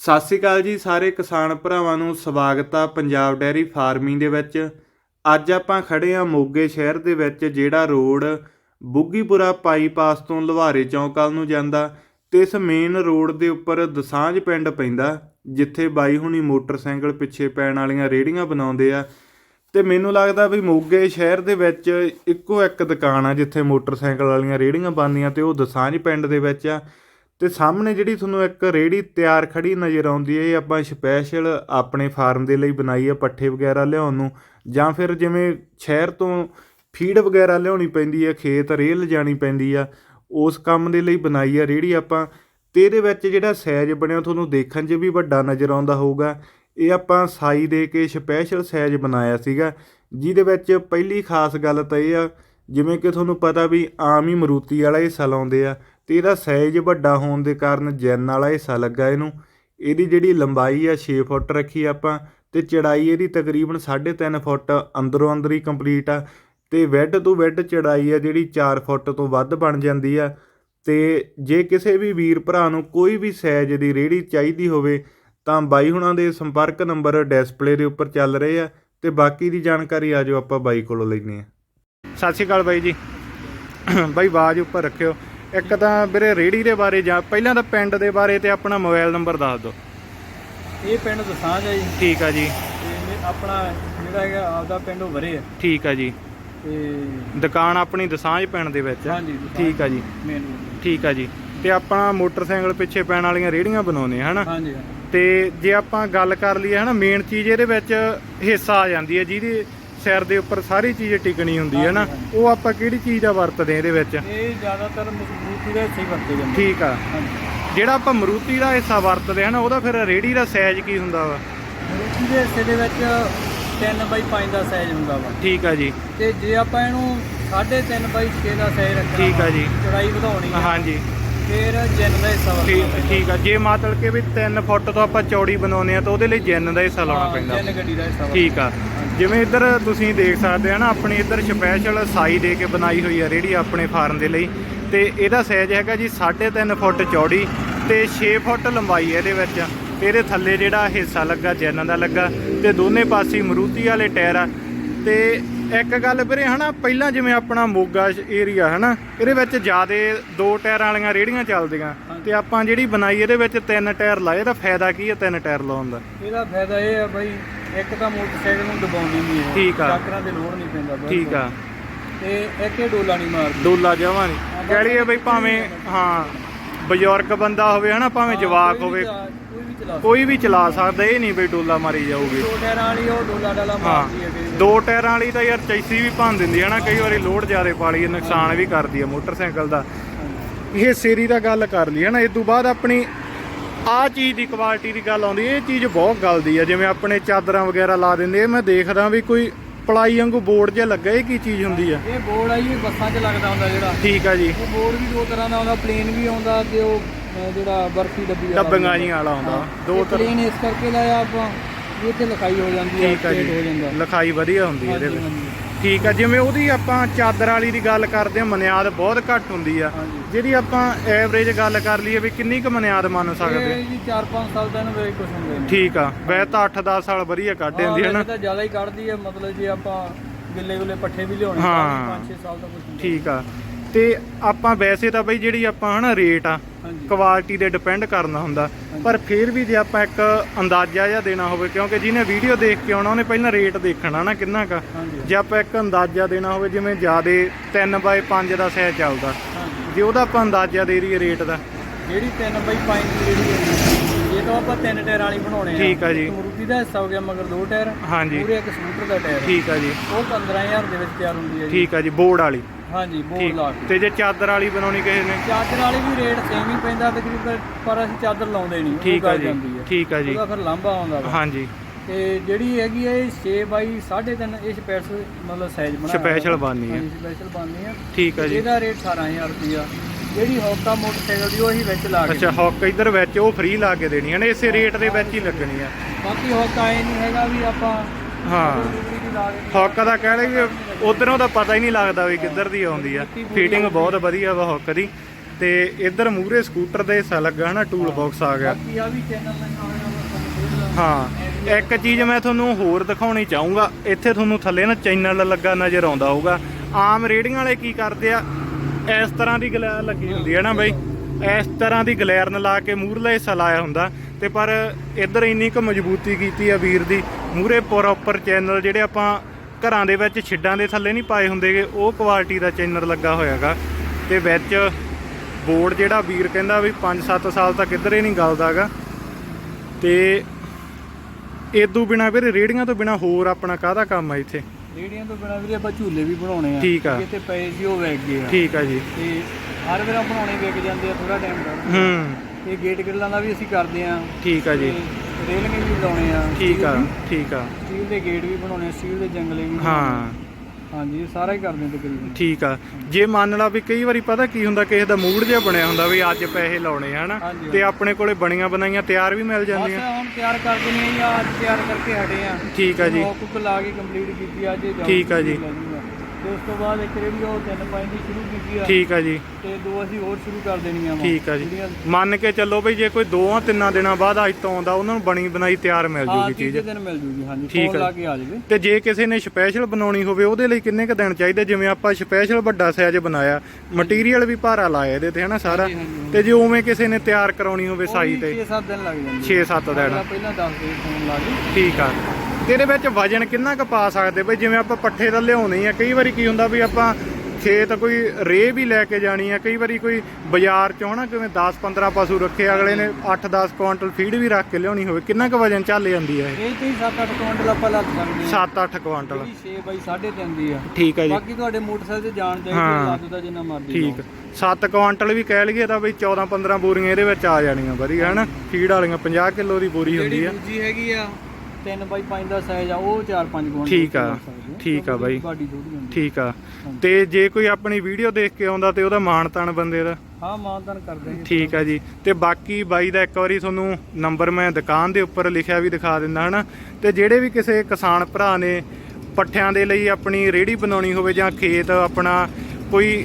ਸਤਿ ਸ਼੍ਰੀ ਅਕਾਲ ਜੀ ਸਾਰੇ ਕਿਸਾਨ ਭਰਾਵਾਂ ਨੂੰ ਸਵਾਗਤ ਆ ਪੰਜਾਬ ਡੈਰੀ ਫਾਰਮਿੰਗ ਦੇ ਵਿੱਚ। ਅੱਜ ਆਪਾਂ ਖੜੇ ਆ ਮੋਗੇ ਸ਼ਹਿਰ ਦੇ ਵਿੱਚ ਜਿਹੜਾ ਰੋਡ ਬੁੱਗੀਪੁਰਾ ਪਾਈਪਾਸ ਤੋਂ ਲੁਹਾਰੇ ਚੌਂਕ ਵੱਲ ਨੂੰ ਜਾਂਦਾ ਤੇ ਇਸ ਮੇਨ ਰੋਡ ਦੇ ਉੱਪਰ ਦਸਾਂਝ ਪਿੰਡ ਪੈਂਦਾ ਜਿੱਥੇ ਬਾਈ ਹੁਣੀ ਮੋਟਰਸਾਈਕਲ ਪਿੱਛੇ ਪੈਣ ਵਾਲੀਆਂ ਰੇੜੀਆਂ ਬਣਾਉਂਦੇ ਆ। ਤੇ ਮੈਨੂੰ ਲੱਗਦਾ ਵੀ ਮੋਗੇ ਸ਼ਹਿਰ ਦੇ ਵਿੱਚ ਇੱਕੋ ਇੱਕ ਦੁਕਾਨ ਆ ਜਿੱਥੇ ਮੋਟਰਸਾਈਕਲ ਵਾਲੀਆਂ ਰੇੜੀਆਂ ਬਣਦੀਆਂ ਤੇ ਉਹ ਦਸਾਂਝ ਪਿੰਡ ਦੇ ਵਿੱਚ ਆ। ਤੇ ਸਾਹਮਣੇ ਜਿਹੜੀ ਤੁਹਾਨੂੰ ਇੱਕ ਰੇੜੀ ਤਿਆਰ ਖੜੀ ਨਜ਼ਰ ਆਉਂਦੀ ਹੈ, ਇਹ ਆਪਾਂ ਸਪੈਸ਼ਲ ਆਪਣੇ ਫਾਰਮ ਦੇ ਲਈ ਬਣਾਈ ਹੈ ਪੱਠੇ ਵਗੈਰਾ ਲਿਆਉਣ ਨੂੰ, ਜਾਂ ਫਿਰ ਜਿਵੇਂ ਸ਼ਹਿਰ ਤੋਂ ਫੀਡ ਵਗੈਰਾ ਲਿਆਉਣੀ ਪੈਂਦੀ ਹੈ ਖੇਤ ਰੇਲ ਜਾਣੀ ਪੈਂਦੀ ਆ, ਉਸ ਕੰਮ ਦੇ ਲਈ ਬਣਾਈ ਆ ਰੇੜੀ ਆਪਾਂ, ਤੇ ਇਹਦੇ ਵਿੱਚ ਜਿਹੜਾ ਸਾਈਜ਼ ਬਣਿਆ ਤੁਹਾਨੂੰ ਦੇਖਣ 'ਚ ਵੀ ਵੱਡਾ ਨਜ਼ਰ ਆਉਂਦਾ ਹੋਊਗਾ, ਇਹ ਆਪਾਂ ਸਾਈ ਦੇ ਕੇ ਸਪੈਸ਼ਲ ਸਾਈਜ਼ ਬਣਾਇਆ ਸੀਗਾ, ਜਿਹਦੇ ਵਿੱਚ ਪਹਿਲੀ ਖਾਸ ਗੱਲ ਤਾਂ ਇਹ ਆ, ਜਿਵੇਂ ਕਿ ਤੁਹਾਨੂੰ ਪਤਾ ਵੀ ਆਮ ਹੀ ਮਰੂਤੀ ਵਾਲਾ ਹਿੱਸਾ ਲਾਉਂਦੇ ਆ ਤੇ ਇਹਦਾ ਸਾਈਜ਼ ਵੱਡਾ ਹੋਣ ਦੇ ਕਾਰਨ ਜੈਨ ਵਾਲਾ ਹਿੱਸਾ ਲੱਗਾ ਇਹਨੂੰ। ਇਹਦੀ ਜਿਹੜੀ ਲੰਬਾਈ ਆ 6 ਫੁੱਟ ਰੱਖੀ ਆਪਾਂ ਤੇ ਚੜਾਈ ਇਹਦੀ ਤਕਰੀਬਨ 3.5 ਫੁੱਟ ਅੰਦਰੋਂ ਅੰਦਰ ਹੀ ਕੰਪਲੀਟ ਆ। ਤੇ ਵੈੱਡ ਤੋਂ ਵੈੱਡ ਚੜਾਈ ਆ ਜਿਹੜੀ 4 ਫੁੱਟ ਤੋਂ ਵੱਧ ਬਣ ਜਾਂਦੀ ਆ। ਤੇ ਜੇ ਕਿਸੇ ਵੀ ਵੀਰ ਭਰਾ ਨੂੰ ਕੋਈ ਵੀ ਸਾਈਜ਼ ਦੀ ਰੇੜੀ ਚਾਹੀਦੀ ਹੋਵੇ, ਤਾਂ ਬਾਈ ਹੁਣਾਂ ਦੇ ਸੰਪਰਕ ਨੰਬਰ ਡਿਸਪਲੇ ਦੇ ਉੱਪਰ ਚੱਲ ਰਹੇ ਆ ਤੇ ਬਾਕੀ ਦੀ ਜਾਣਕਾਰੀ ਆਜੋ ਆਪਾਂ ਬਾਈ ਕੋਲੋਂ ਲੈਨੇ ਆ। ਸਤਿ ਸ਼੍ਰੀ ਅਕਾਲ ਬਾਈ ਜੀ। ਬਾਈ ਆਵਾਜ਼ ਉੱਪਰ ਰੱਖਿਓ। ਇੱਕ ਤਾਂ ਵੀਰੇ ਰੇੜੀ ਦੇ ਬਾਰੇ ਜਾਂ ਪਹਿਲਾਂ ਤਾਂ ਪਿੰਡ ਦੇ ਬਾਰੇ ਤੇ ਆਪਣਾ ਮੋਬਾਈਲ ਨੰਬਰ ਦੱਸ ਦਿਓ। ਇਹ ਪਿੰਡ ਦਸਾਂਝ ਹੈ ਜੀ। ਠੀਕ ਆ ਜੀ। ਤੇ ਆਪਣਾ ਜਿਹੜਾ ਹੈਗਾ ਆਪਦਾ ਪਿੰਡ ਉਹ ਵਰੇ ਹੈ ਠੀਕ ਆ ਜੀ। ਤੇ ਦੁਕਾਨ ਆਪਣੀ ਦਸਾਂਝ ਪਿੰਡ ਦੇ ਵਿੱਚ ਹਾਂਜੀ ਠੀਕ ਆ ਜੀ। ਮੇਨ ਠੀਕ ਆ ਜੀ। ਤੇ ਆਪਣਾ ਮੋਟਰਸਾਈਕਲ ਪਿੱਛੇ ਪੈਣ ਵਾਲੀਆਂ ਰੇੜੀਆਂ ਬਣਾਉਂਦੇ ਆ ਹਨਾ? ਹਾਂਜੀ। ਤੇ ਜੇ ਆਪਾਂ ਗੱਲ ਕਰ ਲਈਏ ਹਨਾ ਮੇਨ ਚੀਜ਼ ਇਹਦੇ ਵਿੱਚ ਹਿੱਸਾ ਆ ਜਾਂਦੀ ਹੈ ਜਿਹਦੇ ਸਿਰ ਦੇ ਉੱਪਰ ਸਾਰੀ ਚੀਜ਼ ਟਿਕਣੀ ਹੁੰਦੀ ਹੈ ਨਾ ਉਹ ਆਪਾਂ ਕਿਹੜੀ ਚੀਜ਼ ਦਾ ਵਰਤਦੇ ਆ ਇਹਦੇ ਵਿੱਚ? ਇਹ ਜ਼ਿਆਦਾਤਰ ਮਜ਼ਬੂਤੀ ਦੇ ਹਿੱਸੇ ਹੀ ਵਰਤੇ ਜਾਂਦੇ ਠੀਕ ਆ। ਜਿਹੜਾ ਆਪਾਂ ਮਰੂਤੀ ਦਾ ਹਿੱਸਾ ਵਰਤਦੇ ਆ ਨਾ ਉਹਦਾ ਫਿਰ ਰੇੜੀ ਦਾ ਸਾਈਜ਼ ਕੀ ਹੁੰਦਾ ਵਾ? ਮਜ਼ਬੂਤੀ ਦੇ ਹਿੱਸੇ ਦੇ ਵਿੱਚ 3 ਬਾਈ 5 ਦਾ ਸਾਈਜ਼ ਹੁੰਦਾ ਵਾ। ਠੀਕ ਆ ਜੀ। ਤੇ ਜੇ ਆਪਾਂ ਇਹਨੂੰ 3.5 ਬਾਈ 6 ਦਾ ਸਾਈਜ਼ ਰੱਖਣਾ ਠੀਕ ਆ ਜੀ। ਚੌੜਾਈ ਵਧਾਉਣੀ ਆ। ਹਾਂਜੀ। ਫਿਰ ਜੈਨ ਦਾ ਹਿੱਸਾ ਵਰਤਣਾ ਠੀਕ। ਠੀਕ ਆ। ਜੇ ਮਤਲਬ ਕਿ ਵੀ 3 ਫੁੱਟ ਤੋਂ ਆਪਾਂ ਚੌੜੀ ਬਣਾਉਂਦੇ ਆ ਤਾਂ ਉਹਦੇ ਲਈ ਜਿੰਨ ਦਾ ਹਿੱਸਾ ਲਾਉਣਾ ਪੈਂਦਾ। ਜੈਨ ਗੱਡੀ ਦਾ ਹਿੱਸਾ ਠੀਕ ਆ। ਜਿਵੇਂ ਇੱਧਰ ਤੁਸੀਂ ਦੇਖ ਸਕਦੇ ਆ ਨਾ ਆਪਣੀ ਇੱਧਰ ਸਪੈਸ਼ਲ ਸਾਈ ਦੇ ਕੇ ਬਣਾਈ ਹੋਈ ਆ ਰੇੜੀ ਆਪਣੇ ਫਾਰਮ ਦੇ ਲਈ। ਤੇ ਇਹਦਾ ਸਾਈਜ਼ ਹੈਗਾ ਜੀ 3.5 ਫੁੱਟ ਚੌੜੀ ਤੇ 6 ਫੁੱਟ ਲੰਬਾਈ ਇਹਦੇ ਵਿੱਚ। ਇਹਦੇ ਥੱਲੇ ਜਿਹੜਾ ਹਿੱਸਾ ਲੱਗਾ ਜੈਨ ਦਾ ਲੱਗਾ। ਤੇ ਦੋਨੇ ਪਾਸੇ ਮਰੂਤੀ ਵਾਲੇ ਟਾਇਰ ਆ। ਤੇ ਇੱਕ ਗੱਲ ਵੀਰੇ ਹਨਾ ਪਹਿਲਾਂ ਜਿਵੇਂ ਆਪਣਾ ਮੋਗਾ ਏਰੀਆ ਹਨਾ ਇਹਦੇ ਵਿੱਚ ਜਿਆਦੇ ਦੋ ਟਾਇਰਾਂ ਵਾਲੀਆਂ ਰੇੜੀਆਂ ਚੱਲਦੀਆਂ ਤੇ ਆਪਾਂ ਜਿਹੜੀ ਬਣਾਈ ਇਹਦੇ ਵਿੱਚ ਤਿੰਨ ਟਾਇਰ ਲਾਏ ਇਹਦਾ ਫਾਇਦਾ ਕੀ ਹੈ ਤਿੰਨ ਟਾਇਰ ਲਾਉਣ ਦਾ? ਇਹਦਾ ਫਾਇਦਾ ਇਹ ਆ ਬਾਈ ਇੱਕ ਤਾਂ ਮੋਟਰਸਾਈਕਲ ਨੂੰ ਦਬਾਉਂਦੀ ਨਹੀਂ ਹੈ ਠੀਕ ਆ। ਚੱਕਰਾਂ ਦੇ ਲੋੜ ਨਹੀਂ ਪੈਂਦਾ। ਠੀਕ ਆ। ਤੇ ਇੱਕ ਇਹ ਡੋਲਾ ਨਹੀਂ ਮਾਰਦੀ। ਡੋਲਾ ਜਮਾਂ ਨਹੀਂ। ਕਹਿ ਲਈਏ ਬਈ ਭਾਵੇਂ ਹਾਂ ਬਜ਼ੁਰਗ ਬੰਦਾ ਹੋਵੇ ਹਨਾ ਭਾਵੇਂ ਹਾਂ, ਜਵਾਕ ਹੋਵੇ ਕੋਈ ਵੀ ਚਲਾ ਕੋਈ ਵੀ ਚਲਾ ਸਕਦਾ ਇਹ ਨਹੀਂ ਬਈ ਡੋਲਾ ਮਾਰੀ ਜਾਊਗੀ। ਦੋ ਟਾਇਰਾਂ ਵਾਲੀ ਉਹ ਡੋਲਾ ਡਾਲਾ ਹਾਂ ਮਾਰਦੀ ਹੈ ਵਾਰੀ। ਦੋ ਟਾਇਰਾਂ ਵਾਲੀ ਤਾਂ ਯਾਰ ਚੈਸੀ ਵੀ ਭੰਨ ਦਿੰਦੀ ਹੈ ਨਾ ਕਈ ਵਾਰੀ ਲੋਡ ਜ਼ਿਆਦਾ ਪਾ ਲਈਏ ਨੁਕਸਾਨ ਵੀ ਕਰਦੀ ਹੈ ਮੋਟਰਸਾਈਕਲ ਦਾ। ਇਹ ਸੇਰੀ ਦਾ ਗੱਲ ਕਰ ਲਈ ਹੈ ਨਾ ਇਸ ਤੋਂ ਬਾਅਦ ਆਪਣੀ ਆਹ ਚੀਜ਼ ਦੀ ਕੁਆਲਿਟੀ ਦੀ ਗੱਲ ਆਉਂਦੀ ਹੈ ਇਹ ਚੀਜ਼ ਬਹੁਤ ਗਲਦੀ ਹੈ ਜਿਵੇਂ ਆਪਣੇ ਚਾਦਰਾਂ ਵਗੈਰਾ ਲਾ ਦਿੰਦੇ ਮੈਂ ਦੇਖਦਾ ਵੀ ਕੋਈ ਪਲਾਈ ਵਾਂਗੂ ਬੋਰਡ ਜਿਹਾ ਲੱਗਾ ਇਹ ਕੀ ਚੀਜ਼ ਹੁੰਦੀ ਆ? ਇਹ ਬੋਰਡ ਆ ਜੀ ਬੱਸਾਂ 'ਚ ਲੱਗਦਾ ਹੁੰਦਾ ਜਿਹੜਾ। ਠੀਕ ਆ ਜੀ। ਇਹ ਬੋਰਡ ਵੀ ਦੋ ਤਰ੍ਹਾਂ ਦਾ ਆਉਂਦਾ ਪਲੇਨ ਵੀ ਆਉਂਦਾ ਤੇ ਉਹ ਅਹ, ਜਿਹੜਾ ਬਰਫੀ ਡੱਬੀ ਵਾਲਾ ਡੱਬੀਆਂ ਜੀਆਂ ਵਾਲਾ ਆਉਂਦਾ। ਹਾਂ, ਦੋ ਤਰ੍ਹਾਂ ਪਲੇਨ ਇਸ ਕਰਕੇ ਲਾਇਆ ਆਪਾਂ ਵੀ ਇੱਥੇ ਲਿਖਾਈ ਹੋ ਜਾਂਦੀ ਹੈ ਠੀਕ ਆ update ਹੋ ਜੀ ਜਾਂਦਾ। ਲਿਖਾਈ ਵਧੀਆ ਹੁੰਦੀ ਹੈ ਇਹਦੇ ਹਾਂਜੀ, ਵਿੱਚ। ਹਾਂਜੀ। ਠੀਕ ਆ ਜਿਵੇਂ ਉਹਦੀ ਆਪਾਂ ਚਾਦਰ ਵਾਲੀ ਦੀ ਗੱਲ ਕਰਦੇ ਹਾਂ ਮਨਿਆਦ ਬਹੁਤ ਘੱਟ ਹੁੰਦੀ ਆ। ਜਿਹੜੀ ਆਪਾਂ ਐਵਰੇਜ ਗੱਲ ਕਰ ਲਈਏ ਵੀ ਕਿੰਨੀ ਕੁ ਮਨਿਆਦ ਮੰਨ ਸਕਦੇ ਇਹ ਜੀ 4-5 ਸਾਲ ਦਾ ਇਹਨੂੰ ਵੇਖ ਕੁਝ ਹੁੰਦੇ ਨੇ ਠੀਕ ਆ ਵੈ ਤਾਂ 8-10 ਸਾਲ ਵਧੀਆ ਕੱਢ ਜਾਂਦੀ ਹੈ ਨਾ। ਤਾਂ ਜ਼ਿਆਦਾ ਹੀ ਕੱਢਦੀ ਹੈ ਮਤਲਬ ਜੇ ਆਪਾਂ ਗਿੱਲੇ ਗੁੱਲੇ ਪੱਠੇ ਵੀ ਲਿਆਉਣੇ ਹਾਂ। 5-6 ਸਾਲ ਦਾ ਕੁਝ ਠੀਕ ਆ। ਤੇ ਆਪਾਂ ਵੈਸੇ ਤਾਂ ਬਈ ਜਿਹੜੀ ਆਪਾਂ ਹਨਾ ਰੇਟ ਆ ਕੁਆਲਿਟੀ ਤੇ ਡਿਪੈਂਡ ਕਰਨਾ ਹੁੰਦਾ। ਪਰ ਫਿਰ ਵੀ ਜੇ ਆਪਾਂ ਇੱਕ ਅੰਦਾਜ਼ਾ ਜਿਹਾ ਦੇਣਾ ਹੋਵੇ ਕਿਉਂਕਿ ਜਿਹਨੇ ਵੀਡੀਓ ਦੇਖ ਕੇ ਆਉਣਾ ਉਹਨੇ ਪਹਿਲਾਂ ਰੇਟ ਦੇਖਣਾ ਨਾ ਕਿੰਨਾ ਕਾ। ਜੇ ਆਪਾਂ ਇੱਕ ਅੰਦਾਜ਼ਾ ਦੇਣਾ ਹੋਵੇ ਜਿਵੇਂ ਜਿਆਦੇ 3x5 ਦਾ ਸਾਈਜ਼ ਚੱਲਦਾ। ਜੇ ਉਹਦਾ ਆਪਾਂ ਅੰਦਾਜ਼ਾ ਦੇ ਰਹੀਏ ਰੇਟ ਦਾ। ਜਿਹੜੀ 3 ਬਾਈ 5 ਦੀ ਜਿਹੜੀ ਇਹ ਤਾਂ ਆਪਾਂ ਤਿੰਨ ਟਾਇਰ ਵਾਲੀ ਬਣਾਉਣੇ ਆ। ਠੀਕ ਆ ਜੀ। ਮਰੂਤੀ ਦਾ ਹਿੱਸਾ ਹੋ ਗਿਆ ਮਗਰ ਦੋ ਟਾਇਰ। ਹਾਂਜੀ। ਪੂਰੇ ਇੱਕ ਸਕੂਟਰ ਦਾ ਟਾਇਰ। ਠੀਕ ਆ ਜੀ। ਉਹ 15000 ਦੇ ਵਿੱਚ ਤਿਆਰ ਹੁੰਦੀ ਹੈ ਜੀ। ਠੀਕ ਆ ਜੀ ਬੋਰਡ ਵਾਲੀ। ਹਾਂਜੀ ਬੋਰਡ ਲਾ ਕੇ ਤੇ ਜੇ ਚਾਦਰ ਵਾਲੀ ਬਣਾਉਣੀ ਕਿਸੇ ਨੇ? ਚਾਦਰ ਵਾਲੀ ਵੀ ਰੇਟ ਸੇਮ ਹੀ ਪੈਂਦਾ ਤਕਰੀਬਨ ਪਰ ਅਸੀਂ ਚਾਦਰ ਲਾਉਂਦੇ ਨਹੀਂ ਉਹ ਠੀਕ ਆ ਗਲ ਜੀ ਜਾਂਦੀ ਹੈ। ਠੀਕ ਆ ਜੀ। ਉਹਦਾ ਫਿਰ ਲਾਂਭਾ ਆਉਂਦਾ ਵਾ। ਹਾਂਜੀ। ਤੇ ਜਿਹੜੀ ਹੈਗੀ ਹੈ ਇਹ 6 ਬਾਈ 3.5 ਇਹ ਸਪੈਸ਼ਲ ਮਤਲਬ ਸਾਈਜ਼ ਬਣਾਇਆ Special ਬਣਨੀ ਹੈ। ਸਪੈਸ਼ਲ ਬਣਨੀ ਹੈ ਠੀਕ ਆ ਜੀ। ਇਹਦਾ ਰੇਟ 18000 ਰੁਪਇਆ ਜਿਹੜੀ ਹੌਕਾ ਮੋਟਰਸਾਈਕਲ ਦੀ ਉਹ ਹੀ ਵਿੱਚ ਲਾ ਕੇ ਅੱਛਾ ਹੌਕ ਇਧਰ ਵਿੱਚ ਉਹ ਫ੍ਰੀ ਲਾ ਕੇ ਦੇਣੀ ਹੈ ਨਾ ਇਸੇ ਰੇਟ ਦੇ ਵਿੱਚ ਹੀ। ਲੱਗਣੀ ਆ। ਬਾਕੀ ਹੌਕਾ ਇਹ ਨਹੀਂ ਹੈਗਾ ਵੀ ਆਪਾਂ ਹਾਂ। ਹੌਕ ਦਾ ਕਹਿ ਲਈ ਉਧਰੋਂ ਤਾਂ ਪਤਾ ਹੀ ਨਹੀਂ ਲੱਗਦਾ ਵੀ ਕਿੱਧਰ ਦੀ ਆਉਂਦੀ ਆ। ਫਿਟਿੰਗ ਬਹੁਤ ਵਧੀਆ ਵਾ ਹੌਕ ਦੀ। ਤੇ ਇੱਧਰ ਮੂਰੇ ਸਕੂਟਰ ਦੇ ਹਿੱਸਾ ਲੱਗਾ ਹਨਾ ਟੂਲ ਬਾਕਸ ਆ ਗਿਆ। ਹਾਂ ਇੱਕ ਚੀਜ਼ ਮੈਂ ਤੁਹਾਨੂੰ ਹੋਰ ਦਿਖਾਉਣੀ ਚਾਹੂੰਗਾ। ਇੱਥੇ ਤੁਹਾਨੂੰ ਥੱਲੇ ਨਾ ਚੈਨਲ ਲੱਗਾ ਨਜ਼ਰ ਆਉਂਦਾ ਹੋਊਗਾ। ਆਮ ਰੇੜੀਆਂ ਵਾਲੇ ਕੀ ਕਰਦੇ ਆ? ਇਸ ਤਰ੍ਹਾਂ ਦੀ ਗਲੈਰ ਲੱਗੀ ਹੁੰਦੀ ਹੈ ਨਾ ਬਈ। ਇਸ ਤਰ੍ਹਾਂ ਦੀ ਗਲੈਰਨ ਲਾ ਕੇ ਮੂਰਲਾ ਹਿੱਸਾ ਲਾਇਆ ਹੁੰਦਾ। ਤੇ ਪਰ ਇੱਧਰ ਇੰਨੀ ਕੁ ਮਜ਼ਬੂਤੀ ਕੀਤੀ ਆ ਵੀਰ ਦੀ ਮੂਰੇ ਪ੍ਰੋਪਰ ਚੈਨਲ ਜਿਹੜੇ ਆਪਾਂ ਘਰਾਂ ਦੇ ਵਿੱਚ ਛਿੱਡਾਂ ਦੇ ਥੱਲੇ ਨਹੀਂ ਪਾਏ ਹੁੰਦੇਗੇ ਉਹ ਕੁਆਲਿਟੀ ਦਾ ਚੈਨਲ ਲੱਗਾ ਹੋਇਆਗਾ। ਤੇ ਵਿੱਚ ਬੋਰਡ ਜਿਹੜਾ ਵੀਰ ਕਹਿੰਦਾ ਵੀ 5-7 ਸਾਲ ਤੱਕ ਕਿੱਧਰੇ ਨਹੀਂ ਗਲਦਾਗਾ। ਤੇ ਇਦੋਂ ਬਿਨਾ ਵੀਰੇ ਰੇੜੀਆਂ ਤੋਂ ਬਿਨਾ ਹੋਰ ਆਪਣਾ ਕਾਹਦਾ ਕੰਮ ਆ ਇੱਥੇ? ਰੇੜੀਆਂ ਤੋਂ ਬਿਨਾਂ ਵੀਰੇ ਆਪਾਂ ਝੂਲੇ ਵੀ ਬਣਾਉਣੇ ਆ। ਠੀਕ ਆ। ਕਿਤੇ ਪਏ ਸੀ ਉਹ ਵੈਗ ਗਏ ਆ। ਠੀਕ ਆ ਜੀ। ਤੇ ਹਰ ਵੇਰਾ ਬਣਾਉਣੇ ਵਿਕ ਜਾਂਦੇ ਆ ਥੋੜਾ ਟਾਈਮ ਬਾਅਦ। ਹੂੰ। ਤੇ ਗੇਟ ਗ੍ਰਿਲਾਂ ਦਾ ਵੀ ਅਸੀਂ ਕਰਦੇ ਆ। ਠੀਕ ਆ ਜੀ। ਰੇਲਿੰਗ ਵੀ ਲਾਉਣੇ ਆ ਠੀਕ ਆ ਠੀਕ ਆ। ਸਟੀਲ ਦੇ ਗੇਟ ਵੀ ਬਣਾਉਣੇ ਆ ਸਟੀਲ ਦੇ ਜੰਗਲੇ ਵੀ ਹਾਂ। ਹਾਂਜੀ ਸਾਰਾ ਹੀ ਕਰਦੇ ਤਕਰੀਬਨ। ਠੀਕ ਆ। ਜੇ ਮੰਨ ਲਾ ਵੀ ਕਈ ਵਾਰੀ ਪਤਾ ਕੀ ਹੁੰਦਾ ਕਿਸੇ ਦਾ ਮੂਡ ਜਿਹਾ ਬਣਿਆ ਹੁੰਦਾ ਵੀ ਅੱਜ ਪੈਸੇ ਲਾਉਣੇ ਹਨਾ? ਹਾਂਜੀ, ਤੇ ਆਪਣੇ ਕੋਲੇ ਬਣੀਆਂ ਬਣਾਈਆਂ ਤਿਆਰ ਵੀ ਮਿਲ ਬਸ ਜਾਂਦੀਆਂ ਹੁਣ ਤਿਆਰ ਕਰ ਦੇਣੀ ਆ ਅੱਜ ਤਿਆਰ ਕਰਕੇ ਹਟੇ ਆ। ਠੀਕ ਆ ਜੀ। ਨੌ ਕੁ ਲਾ ਕੇ ਕੰਪਲੀਟ ਕੀਤੀ ਅੱਜ ਇਹ ਠੀਕ ਆ ਜੀ। ਲੈ। ਤੇ ਉਸ ਤੋਂ ਬਾਅਦ ਇੱਕ ਰੇੜੀ ਉਹ ਤਿੰਨ ਪੰਜ ਦੀ ਸ਼ੁਰੂ ਕੀਤੀ ਆ ਠੀਕ ਆ ਜੀ। ਤੇ ਦੋ ਅਸੀਂ ਹੋਰ ਸ਼ੁਰੂ ਕਰ ਦੇਣੀਆਂ ਵਾ। ਠੀਕ ਆ ਜੀ। ਮੰਨ ਕੇ ਚੱਲੋ ਬਈ ਜੇ ਕੋਈ ਦੋਆਂ ਤਿੰਨਾਂ ਦਿਨਾਂ ਬਾਅਦ ਅੱਜ ਤੋਂ ਆਉਂਦਾ ਉਹਨਾਂ ਨੂੰ ਬਣੀ ਬਣਾਈ ਤਿਆਰ ਮਿਲ ਹਾਂ ਜੂਗੀ ਚੀਜ਼। ਤੀਜੇ ਦਿਨ ਮਿਲ ਜੂਗੀ ਹਾਂਜੀ ਠੀਕ ਫੋਨ ਆ ਲਾ ਕੇ ਆ ਜਾਵੇ। ਤੇ ਜੇ ਕਿਸੇ ਨੇ ਸਪੈਸ਼ਲ ਬਣਾਉਣੀ ਹੋਵੇ ਉਹਦੇ ਲਈ ਕਿੰਨੇ ਕ ਦਿਨ ਚਾਹੀਦੇ? ਜਿਵੇਂ ਆਪਾਂ ਸਪੈਸ਼ਲ ਵੱਡਾ ਸਾਈਜ਼ ਬਣਾਇਆ ਮਟੀਰੀਅਲ ਵੀ ਭਾਰਾ ਲਾਇਆ ਇਹਦੇ ਤੇ ਹਨਾ ਸਾਰਾ। ਤੇ ਜੇ ਉਵੇਂ ਕਿਸੇ ਨੇ ਤਿਆਰ ਕਰਾਉਣੀ ਹੋਵੇ ਸਾਈ ਤੇ 6-7 ਦਿਨ ਲੱਗ ਜਾਂਦੇ 6-7 ਦਿਨ। ਪਹਿਲਾਂ ਦੱਸ ਦੇ ਫੋਨ ਲਾ ਕੇ ਠੀਕ ਆ। ਤੇ ਇਹਦੇ ਵਿੱਚ ਵਜਨ ਕਿੰਨਾ ਕ ਪਾ ਸਕਦੇ? ਬਈ ਜਿਵੇਂ ਆਪਾਂ ਪੱਠੇ ਦਾ ਲਿਆਉਣੇ ਆ ਕਈ ਵਾਰੀ ਕੀ ਹੁੰਦਾ ਵੀ ਆਪਾਂ ਖੇਤ ਕੋਈ ਰੇ ਵੀ ਲੈ ਕੇ ਜਾਣੀ ਆ ਕਈ ਵਾਰੀ ਕੋਈ ਬਾਜ਼ਾਰ ਚੋਂ ਹਨਾ ਕਿਵੇਂ 10-15 ਪਸ਼ੂ ਰੱਖੇ ਅਗਲੇ ਨੇ 8-10 ਕੁਆਂਟਲ ਫੀਡ ਵੀ ਰੱਖ ਕੇ ਲਿਆਉਣੀ ਹੋਵੇ ਕਿੰਨਾ ਕ ਵਜਨ ਚੱਲ ਜਾਂਦੀ ਆ ਇਹ? ਇਹ ਤੇ 7-8 ਕੁਇੰਟਲ ਆਪਾਂ ਲੱਗ ਸਕਦੇ ਹਾਂ 7-8 ਕੁਆਂਟਲ। ਜਿਹੜੀ 6 ਬਾਈ 3.5 ਦੀ ਆ। ਠੀਕ ਆ ਜੀ। ਬਾਕੀ ਤੁਹਾਡੇ ਮੋਟਰਸਾਈਕਲ ਤੇ ਜਾਣ। ਚਾਹੀਦੀ ਲੱਦ ਦਾ ਜਿੰਨਾ ਮਰਜ਼ੀ ਠੀਕ। 7 ਕੁਆਂਟਲ ਵੀ ਕਹਿ ਲਈਏ ਤਾਂ ਬਈ 14-15 ਬੋਰੀਆਂ ਇਹਦੇ ਵਿੱਚ ਆ ਜਾਣੀਆਂ ਵਧੀਆ ਹਨਾ? ਫੀਡ ਵਾਲੀਆਂ 50 ਕਿਲੋ ਦੀ ਬੋਰੀ ਹੁੰਦੀ ਜਿਹੜੀ ਆ। ਦੂਜੀ ਹੈਗੀ ਆ 3 ਬਾਈ 5 ਦਾ ਸਾਈਜ਼ ਆ ਉਹ 4-5 ਕੁਇੰਟਲ ਠੀਕ ਆ, ਠੀਕ ਆ ਬਾਈ। ਗਾਡੀ ਥੋੜੀ ਹੁੰਦੀ ਠੀਕ ਆ। ਤੇ ਜੇ ਕੋਈ ਆਪਣੀ ਵੀਡੀਓ ਦੇਖ ਕੇ ਆਉਂਦਾ ਤੇ ਉਹਦਾ ਮਾਣ ਤਾਣ ਬੰਦੇ ਦਾ? ਹਾਂ ਮਾਨਦਾਨ ਕਰਦੇ ਹਾਂ ਠੀਕ ਆ ਜੀ। ਤੇ ਬਾਕੀ ਬਾਈ ਦਾ ਇੱਕ ਵਾਰੀ ਤੁਹਾਨੂੰ ਨੰਬਰ ਮੈਂ ਦੁਕਾਨ ਦੇ ਉੱਪਰ ਲਿਖਿਆ ਵੀ ਦਿਖਾ ਦਿੰਦਾ ਹਨਾ? ਤੇ ਜਿਹੜੇ ਵੀ ਕਿਸੇ ਕਿਸਾਨ ਭਰਾ ਨੇ ਪੱਠਿਆਂ ਦੇ ਲਈ ਆਪਣੀ ਰੇੜੀ ਬਣਾਉਣੀ ਹੋਵੇ ਜਾਂ ਖੇਤ ਆਪਣਾ ਕੋਈ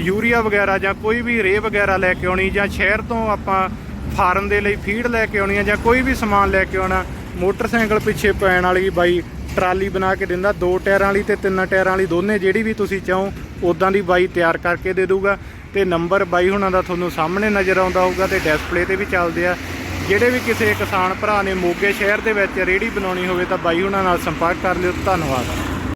ਯੂਰੀਆ ਵਗੈਰਾ ਜਾਂ ਕੋਈ ਵੀ ਰੇ ਵਗੈਰਾ ਲੈ ਕੇ ਆਉਣੀ ਜਾਂ ਸ਼ਹਿਰ ਤੋਂ ਆਪਾਂ ਫਾਰਮ ਦੇ ਲਈ ਫੀਡ ਲੈ ਕੇ ਆਉਣੀ ਆ ਜਾਂ ਕੋਈ ਵੀ ਸਮਾਨ ਲੈ ਕੇ ਆਉਣਾ ਮੋਟਰਸਾਈਕਲ ਪਿੱਛੇ ਪੈਣ ਵਾਲੀ ਬਾਈ ਟਰਾਲੀ ਬਣਾ ਕੇ ਦਿੰਦਾ, ਦੋ ਟਾਇਰਾਂ ਵਾਲੀ ਤੇ ਤਿੰਨ ਟਾਇਰਾਂ ਵਾਲੀ, ਦੋਨੇ ਜਿਹੜੀ ਵੀ ਤੁਸੀਂ ਚਾਹੋ ਉਦਾਂ ਦੀ ਬਾਈ ਤਿਆਰ ਕਰਕੇ ਦੇ ਦੂਗਾ ਤੇ ਨੰਬਰ ਬਾਈ ਹੁਣਾਂ ਦਾ ਤੁਹਾਨੂੰ ਸਾਹਮਣੇ ਨਜ਼ਰ ਆਉਂਦਾ ਹੋਊਗਾ ਤੇ ਡਿਸਪਲੇ ਤੇ ਵੀ ਚੱਲਦੇ ਆ। ਜਿਹੜੇ ਵੀ ਕਿਸੇ ਕਿਸਾਨ ਭਰਾ ਨੇ ਮੋਗੇ ਸ਼ਹਿਰ ਦੇ ਵਿੱਚ ਰੇੜੀ ਬਣਾਉਣੀ ਹੋਵੇ ਤਾਂ ਬਾਈ ਹੁਣਾਂ ਨਾਲ ਸੰਪਰਕ ਕਰ ਲਿਓ। ਧੰਨਵਾਦ।